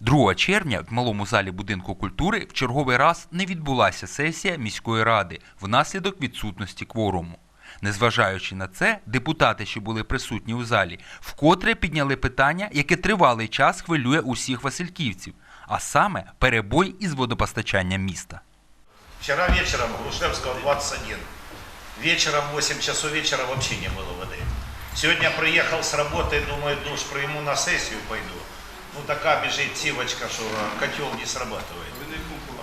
2 червня в малому залі будинку культури в черговий раз не відбулася сесія міської ради внаслідок відсутності кворуму. Незважаючи на це, депутати, що були присутні у залі, вкотре підняли питання, яке тривалий час хвилює усіх васильківців, а саме перебой із водопостачанням міста. Вчера вечером Грушевского 21. Вечером в 8 часов вечера вообще не было воды. Сегодня приехал с работы, думаю, душ приму на сессию пойду. Ну такая бежит сивочка, что котел не срабатывает.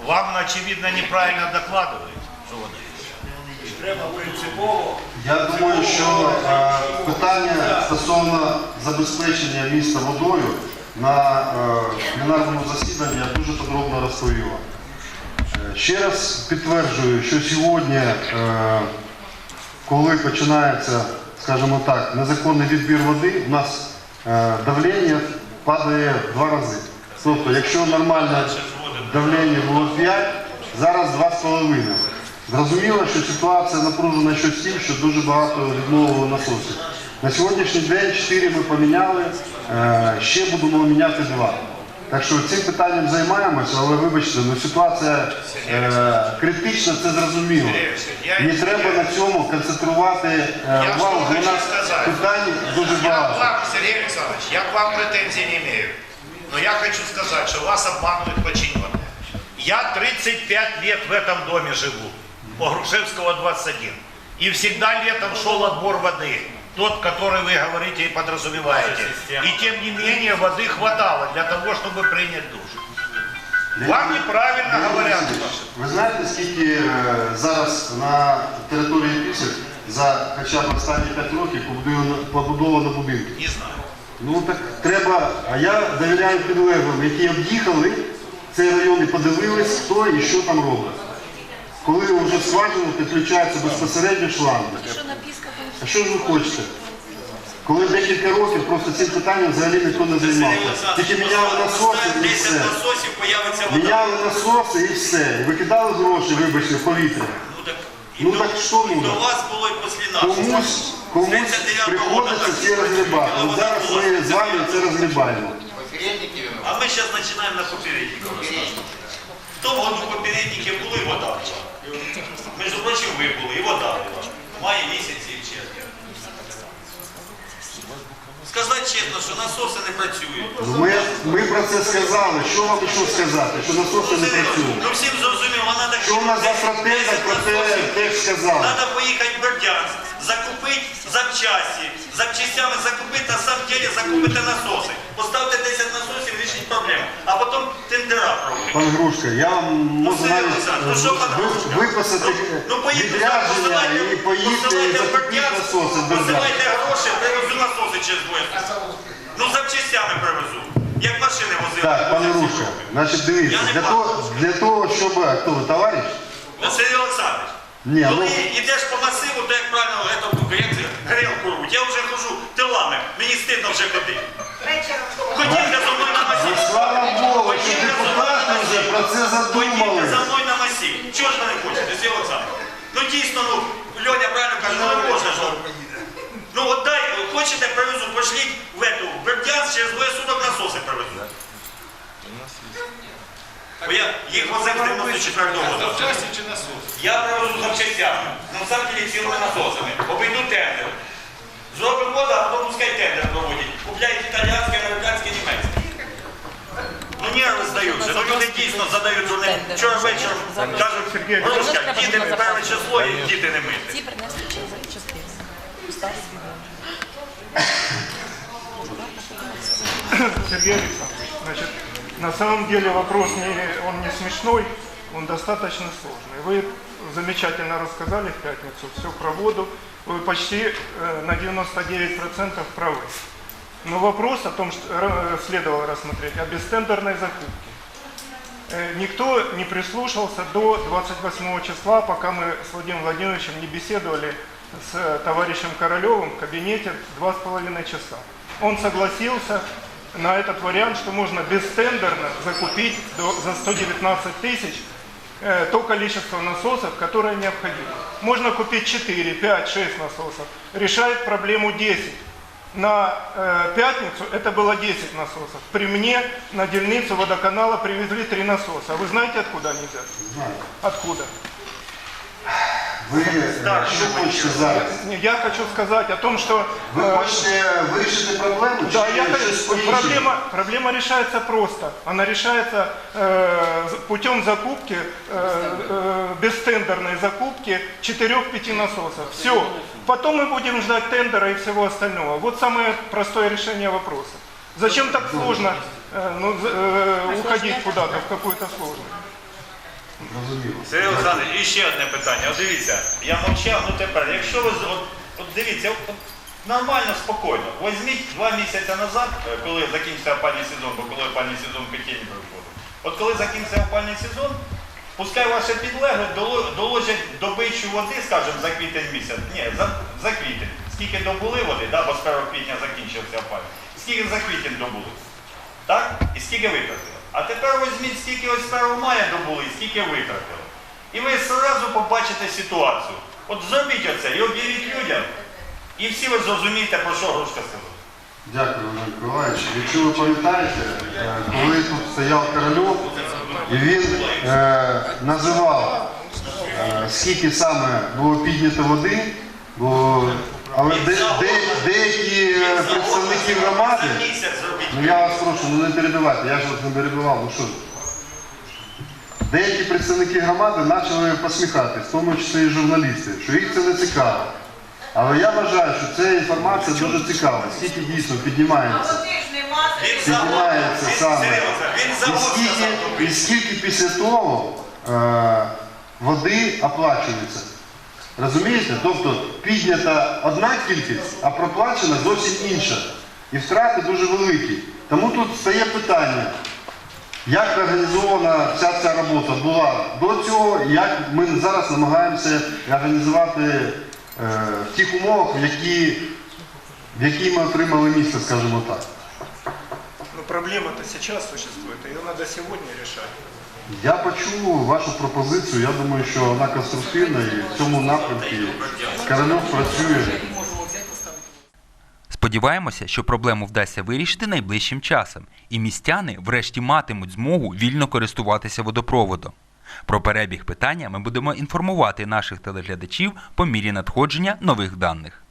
Вам, очевидно, неправильно докладывают, что воды. Я думаю, що е, питання стосовно забезпечення міста водою на е, пленарному засіданні я дуже подробно розповів. вам. Е, Ще раз підтверджую, що сьогодні, е, коли починається, скажімо так, незаконний відбір води, у нас е, давлення падає два рази. Тобто, якщо нормальне давлення було 5, зараз 2,5. Зрозуміло, що ситуація напружена щось тим, що дуже багато відмового насосів. На сьогоднішній день 4 ми поміняли, е, ще будемо міняти 2. Так що цим питанням займаємося, але вибачте, ну ситуація е, критична, це зрозуміло. Не треба на цьому концентрувати е, Я увагу, що бо у хочу нас сказати? питань дуже Я к багато. вам, Сергей Александрович, я к вам претензий не имею. Но я хочу сказать, что вас обманывают подчиненные. Я 35 лет в этом доме живу, по Грушевского 21. И всегда летом шел отбор воды. Тот, который вы говорите и подразумеваете. И тем не менее воды хватало для того, чтобы принять душ. Вам неправильно говорят. Ви знаєте, скільки е, зараз на території Пісок за хоча б останні 5 років побудовано, побудовано будинків? Не знаю. Ну так треба, а я довіряю підлеглим, які об'їхали цей район і подивились, хто і що там робить. Коли вже в скважину підключаються безпосередньо шланги. Що на пісках А що ж ви хочете? Коли декілька років просто цим питанням взагалі ніхто не займався. Тільки міняли насоси і все. Міняли насоси і все. І викидали гроші, вибачте, в повітря. Ну так, Ну до, що і вас було і після нас. Комусь, комусь приходиться це розгрібати. От зараз ми з вами це розгрібаємо. А ми зараз починаємо на попередниках розказувати. В тому году попередники були і вода була. Між прочим, ви були, і вода була. В маї місяці в червні. Сказати чесно, що насоси не працюють. Ми, ми про це сказали. Що вам ще сказати? Що насоси не працюють? Ну всім зрозуміло, треба... Що у нас завтра тендер, про те теж сказали. Треба поїхати в Бердянськ, закупити запчасті, запчастями закупити, а сам ділі закупити насоси. Поставте 10 насосів, рішіть проблему. А потім тендера проводити. Пан Грушка, я вам можу навіть ну що, пан Грушка? виписати Ну поїдьте, відрядження посилайте- і поїдьте і посилайте закупіть Бердянськ, насоси. в Посилайте гроші, привезу насоси через двоє. Ну запчастями привезу. Як машини возили. Так, пане Грушка, значить дивіться, Я не для того, для того, щоб... Хто ви, товариш? Ну, Сергій Олександрович, Ні, коли ну- йдеш по масиву, то як правильно это, як це, грілку рвуть. Я вже хожу тилами, мені стидно вже ходити. Ходіть за мною на масив. Ну, Ходіть задумали. за мною на масив. Чого ж ви не хочете, Сергій Олександрович? Ну дійсно, ну, Льоня правильно каже, ну не можна ж. Ну от дай, хочете, привезу, пошліть в эту, в Бердянськ, через двоє суток насоси привезу. Бо я їх возив 94 року. Я привезу запчастями, ну сам цілими насосами, обійду тендер. Зробимо воду, а потім пускай тендер проводять. Купляють італіянське, американське, німецьке. Ну нерви здаються, ну люди дійсно задають дурне. Вчора вечором кажуть, Руська, діти перше число і діти не мити. ці принесли чи- частини. Старі відомо. Сергей Александрович, значит, на самом деле вопрос не, он не смешной, он достаточно сложный. Вы замечательно рассказали в пятницу все про воду, вы почти э, на 99% правы. Но вопрос о том, что э, следовало рассмотреть, о бестендерной закупке. Э, Никто не прислушался до 28 числа, пока мы с Владимиром Владимировичем не беседовали с э, товарищем Королевым в кабинете два с половиной часа. Он согласился на этот вариант, что можно бестендерно закупить до- за 119 тысяч э, то количество насосов, которое необходимо. Можно купить 4, 5, 6 насосов. Решает проблему 10. На э, пятницу это было 10 насосов. При мне на дельницу водоканала привезли 3 насоса. А вы знаете, откуда они взяты? Знаю. Откуда? Ви е, що хочете зараз? Не, Я хочу сказать о том, что... Ви э, хочете вирішити проблему? чи Да, я, щось хочу- по-іншому? проблема, проблема решается просто. Она решается э, з- путем закупки, э, э, бестендерной закупки 4-5 насосов. Все. Потом мы будем ждать тендера и всего остального. Вот самое простое решение вопроса. Зачем так сложно э, ну, з- э, уходить куда-то в какую-то сложность? Сергій Олександрович, і ще одне питання. От дивіться, я мовчав, ну тепер, якщо ви от, от дивіться, от, нормально, спокійно. Візьміть два місяці назад, е, коли закінчився опальний сезон, бо коли опальний сезон пекінь приходить. От коли закінчився опальний сезон, пускай ваші підлеглі доло- доложать добичу води, скажімо, за квітень місяць. Ні, за, за квітень. Скільки добули води, да, бо з 1 квітня закінчився опалення. Скільки за квітень добули? Так? І скільки витратили. А тепер візьміть, скільки ось 1 мая добули, скільки витратили. І ви одразу побачите ситуацію. От зробіть оце і об'явіть людям, і всі ви зрозумієте, про що Грушка сказала. Дякую, Іван Миколаївич. Якщо ви пам'ятаєте, е, коли тут стояв Корольов, і він е, називав, е, скільки саме було піднято води, бо, але де, де, деякі представники громади. Ну я вас прошу, ну не перебивайте, я ж вас не перебивав, ну що. Деякі представники громади почали посміхатись, в тому числі і журналісти, що їх це не цікаво. Але я вважаю, що ця інформація дуже цікава, скільки дійсно піднімається. Піднімається саме. І скільки, і скільки після того е, води оплачується. Розумієте? Тобто піднята одна кількість, а проплачена зовсім інша. І втрати дуже великі. Тому тут стає питання, як організована вся ця робота була до цього, і як ми зараз намагаємося організувати е, в тих умовах, в які, в які ми отримали місце, скажімо так. Но проблема-то сейчас существует, ее надо сегодня решать. Я почув вашу пропозицію. Я думаю, що вона конструктивна і в цьому напрямку Корольов працює. Сподіваємося, що проблему вдасться вирішити найближчим часом, і містяни врешті матимуть змогу вільно користуватися водопроводом. Про перебіг питання ми будемо інформувати наших телеглядачів по мірі надходження нових даних.